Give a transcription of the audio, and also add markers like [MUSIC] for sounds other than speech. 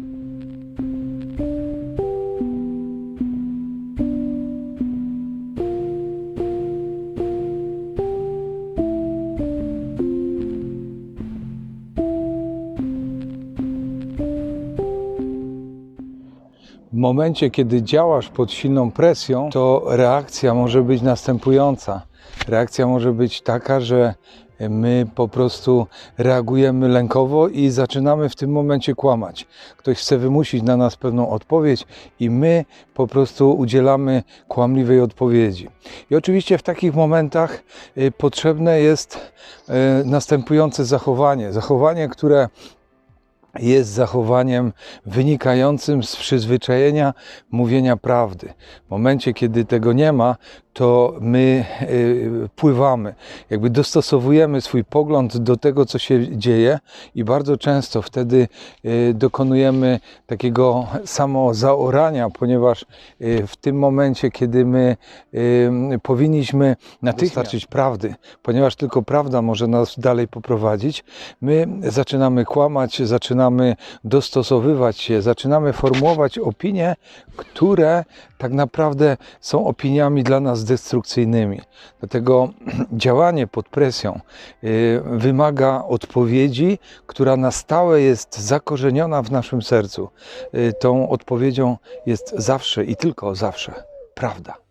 thank you W momencie, kiedy działasz pod silną presją, to reakcja może być następująca. Reakcja może być taka, że my po prostu reagujemy lękowo i zaczynamy w tym momencie kłamać. Ktoś chce wymusić na nas pewną odpowiedź i my po prostu udzielamy kłamliwej odpowiedzi. I oczywiście w takich momentach y, potrzebne jest y, następujące zachowanie. Zachowanie, które jest zachowaniem wynikającym z przyzwyczajenia mówienia prawdy. W momencie, kiedy tego nie ma, to my y, pływamy, jakby dostosowujemy swój pogląd do tego, co się dzieje, i bardzo często wtedy y, dokonujemy takiego samozaorania, ponieważ y, w tym momencie, kiedy my powinniśmy natychmiast prawdy, ponieważ tylko prawda może nas dalej poprowadzić, my zaczynamy kłamać, zaczynamy dostosowywać się, zaczynamy formułować opinie, które tak naprawdę są opiniami dla nas destrukcyjnymi. Dlatego [CLEARS THROAT] działanie pod presją y, wymaga odpowiedzi, która na stałe jest zakorzeniona w naszym sercu. Y, Tą odpowiedzią jest zawsze i tylko zawsze prawda.